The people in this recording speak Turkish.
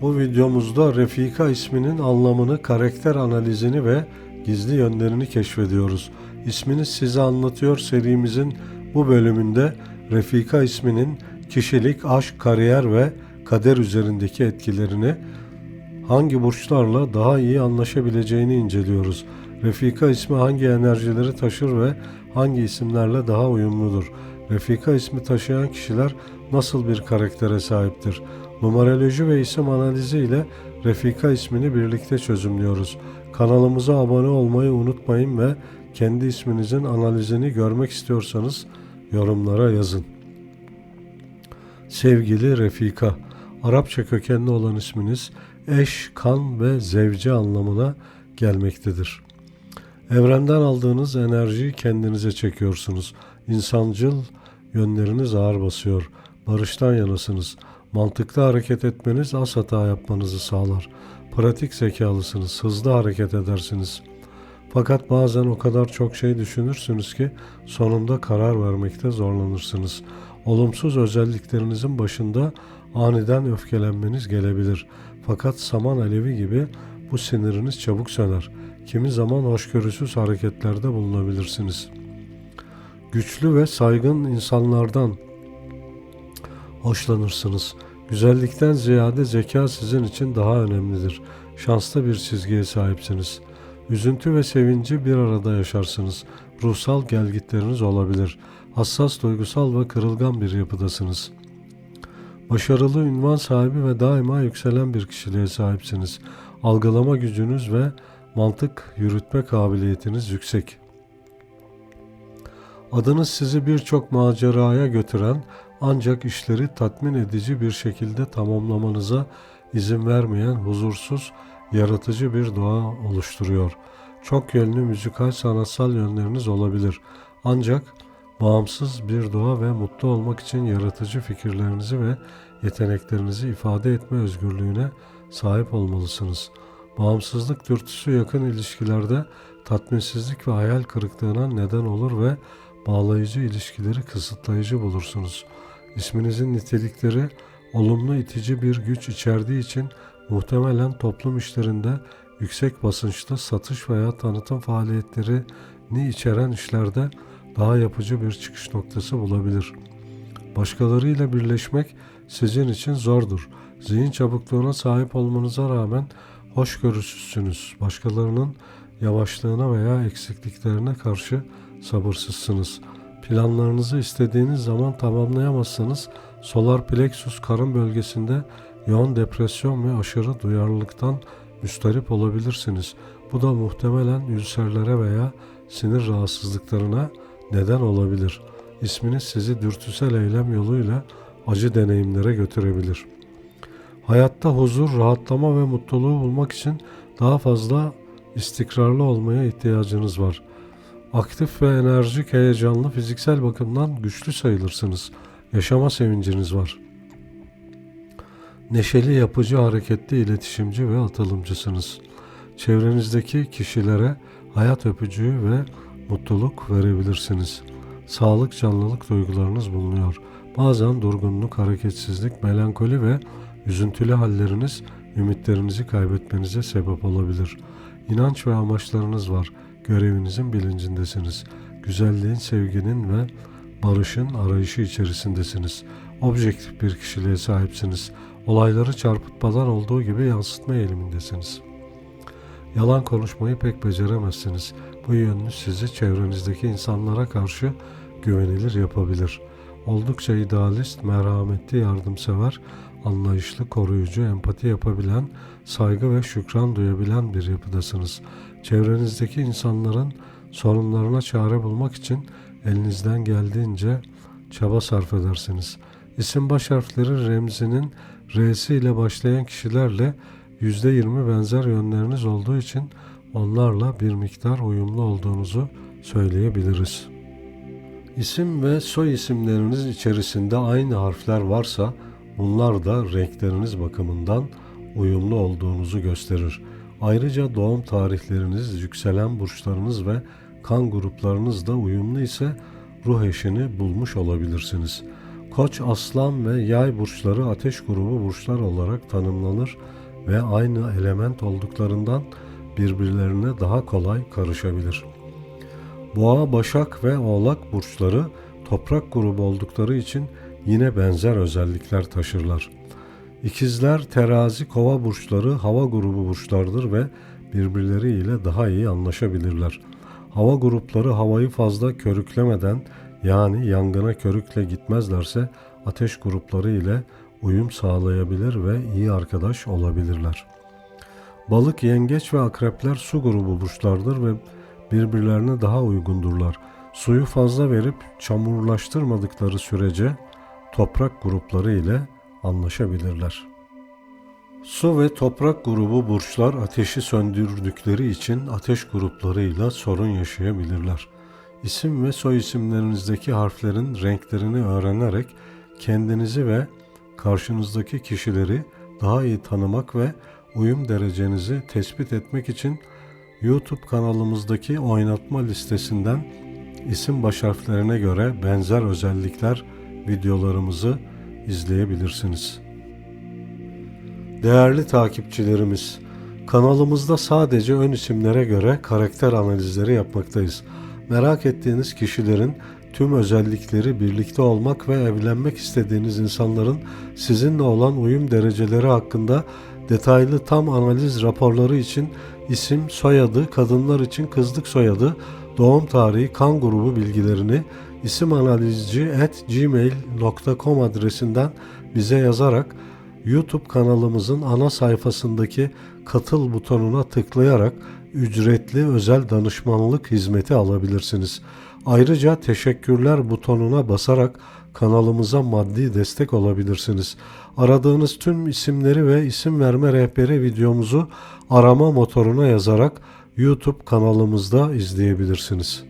Bu videomuzda Refika isminin anlamını, karakter analizini ve gizli yönlerini keşfediyoruz. İsmini size anlatıyor serimizin bu bölümünde Refika isminin kişilik, aşk, kariyer ve kader üzerindeki etkilerini hangi burçlarla daha iyi anlaşabileceğini inceliyoruz. Refika ismi hangi enerjileri taşır ve hangi isimlerle daha uyumludur? Refika ismi taşıyan kişiler nasıl bir karaktere sahiptir? Numeroloji ve isim analizi ile Refika ismini birlikte çözümlüyoruz. Kanalımıza abone olmayı unutmayın ve kendi isminizin analizini görmek istiyorsanız yorumlara yazın. Sevgili Refika, Arapça kökenli olan isminiz eş, kan ve zevci anlamına gelmektedir. Evrenden aldığınız enerjiyi kendinize çekiyorsunuz. İnsancıl yönleriniz ağır basıyor. Barıştan yanasınız. Mantıklı hareket etmeniz az hata yapmanızı sağlar. Pratik zekalısınız. Hızlı hareket edersiniz. Fakat bazen o kadar çok şey düşünürsünüz ki sonunda karar vermekte zorlanırsınız. Olumsuz özelliklerinizin başında aniden öfkelenmeniz gelebilir. Fakat saman alevi gibi bu siniriniz çabuk söner. Kimi zaman hoşgörüsüz hareketlerde bulunabilirsiniz. Güçlü ve saygın insanlardan hoşlanırsınız. Güzellikten ziyade zeka sizin için daha önemlidir. Şanslı bir çizgiye sahipsiniz. Üzüntü ve sevinci bir arada yaşarsınız. Ruhsal gelgitleriniz olabilir. Hassas, duygusal ve kırılgan bir yapıdasınız. Başarılı, ünvan sahibi ve daima yükselen bir kişiliğe sahipsiniz. Algılama gücünüz ve mantık yürütme kabiliyetiniz yüksek. Adınız sizi birçok maceraya götüren ancak işleri tatmin edici bir şekilde tamamlamanıza izin vermeyen huzursuz, yaratıcı bir doğa oluşturuyor. Çok yönlü müzikal sanatsal yönleriniz olabilir. Ancak bağımsız bir doğa ve mutlu olmak için yaratıcı fikirlerinizi ve yeteneklerinizi ifade etme özgürlüğüne sahip olmalısınız. Bağımsızlık dürtüsü yakın ilişkilerde tatminsizlik ve hayal kırıklığına neden olur ve bağlayıcı ilişkileri kısıtlayıcı bulursunuz. İsminizin nitelikleri olumlu itici bir güç içerdiği için muhtemelen toplum işlerinde yüksek basınçlı satış veya tanıtım faaliyetlerini içeren işlerde daha yapıcı bir çıkış noktası bulabilir. Başkalarıyla birleşmek sizin için zordur. Zihin çabukluğuna sahip olmanıza rağmen hoşgörüsüzsünüz. Başkalarının yavaşlığına veya eksikliklerine karşı sabırsızsınız. Planlarınızı istediğiniz zaman tamamlayamazsanız solar plexus karın bölgesinde yoğun depresyon ve aşırı duyarlılıktan müstarip olabilirsiniz. Bu da muhtemelen ülserlere veya sinir rahatsızlıklarına neden olabilir. İsminiz sizi dürtüsel eylem yoluyla acı deneyimlere götürebilir. Hayatta huzur, rahatlama ve mutluluğu bulmak için daha fazla istikrarlı olmaya ihtiyacınız var. Aktif ve enerjik, heyecanlı, fiziksel bakımdan güçlü sayılırsınız. Yaşama sevinciniz var. Neşeli, yapıcı, hareketli, iletişimci ve atılımcısınız. Çevrenizdeki kişilere hayat öpücüğü ve mutluluk verebilirsiniz. Sağlık, canlılık duygularınız bulunuyor. Bazen durgunluk, hareketsizlik, melankoli ve üzüntülü halleriniz ümitlerinizi kaybetmenize sebep olabilir. İnanç ve amaçlarınız var. Görevinizin bilincindesiniz. Güzelliğin, sevginin ve barışın arayışı içerisindesiniz. Objektif bir kişiliğe sahipsiniz. Olayları çarpıtmadan olduğu gibi yansıtma eğilimindesiniz. Yalan konuşmayı pek beceremezsiniz. Bu yönünüz sizi çevrenizdeki insanlara karşı güvenilir yapabilir. Oldukça idealist, merhametli, yardımsever, anlayışlı, koruyucu, empati yapabilen, saygı ve şükran duyabilen bir yapıdasınız. Çevrenizdeki insanların sorunlarına çare bulmak için elinizden geldiğince çaba sarf edersiniz. İsim baş harfleri remzinin R'si ile başlayan kişilerle %20 benzer yönleriniz olduğu için onlarla bir miktar uyumlu olduğunuzu söyleyebiliriz. İsim ve soy isimleriniz içerisinde aynı harfler varsa bunlar da renkleriniz bakımından uyumlu olduğunuzu gösterir. Ayrıca doğum tarihleriniz, yükselen burçlarınız ve kan gruplarınız da uyumlu ise ruh eşini bulmuş olabilirsiniz. Koç, aslan ve yay burçları ateş grubu burçlar olarak tanımlanır ve aynı element olduklarından birbirlerine daha kolay karışabilir. Boğa, Başak ve Oğlak burçları toprak grubu oldukları için yine benzer özellikler taşırlar. İkizler, Terazi, Kova burçları hava grubu burçlardır ve birbirleriyle daha iyi anlaşabilirler. Hava grupları havayı fazla körüklemeden yani yangına körükle gitmezlerse ateş grupları ile uyum sağlayabilir ve iyi arkadaş olabilirler. Balık, yengeç ve akrepler su grubu burçlardır ve birbirlerine daha uygundurlar. Suyu fazla verip çamurlaştırmadıkları sürece toprak grupları ile anlaşabilirler. Su ve toprak grubu burçlar ateşi söndürdükleri için ateş gruplarıyla sorun yaşayabilirler. İsim ve soy isimlerinizdeki harflerin renklerini öğrenerek kendinizi ve karşınızdaki kişileri daha iyi tanımak ve uyum derecenizi tespit etmek için YouTube kanalımızdaki oynatma listesinden isim baş harflerine göre benzer özellikler videolarımızı izleyebilirsiniz. Değerli takipçilerimiz, kanalımızda sadece ön isimlere göre karakter analizleri yapmaktayız. Merak ettiğiniz kişilerin tüm özellikleri birlikte olmak ve evlenmek istediğiniz insanların sizinle olan uyum dereceleri hakkında detaylı tam analiz raporları için isim, soyadı, kadınlar için kızlık soyadı, doğum tarihi, kan grubu bilgilerini isimanalizci@gmail.com adresinden bize yazarak YouTube kanalımızın ana sayfasındaki katıl butonuna tıklayarak ücretli özel danışmanlık hizmeti alabilirsiniz. Ayrıca teşekkürler butonuna basarak kanalımıza maddi destek olabilirsiniz. Aradığınız tüm isimleri ve isim verme rehberi videomuzu arama motoruna yazarak YouTube kanalımızda izleyebilirsiniz.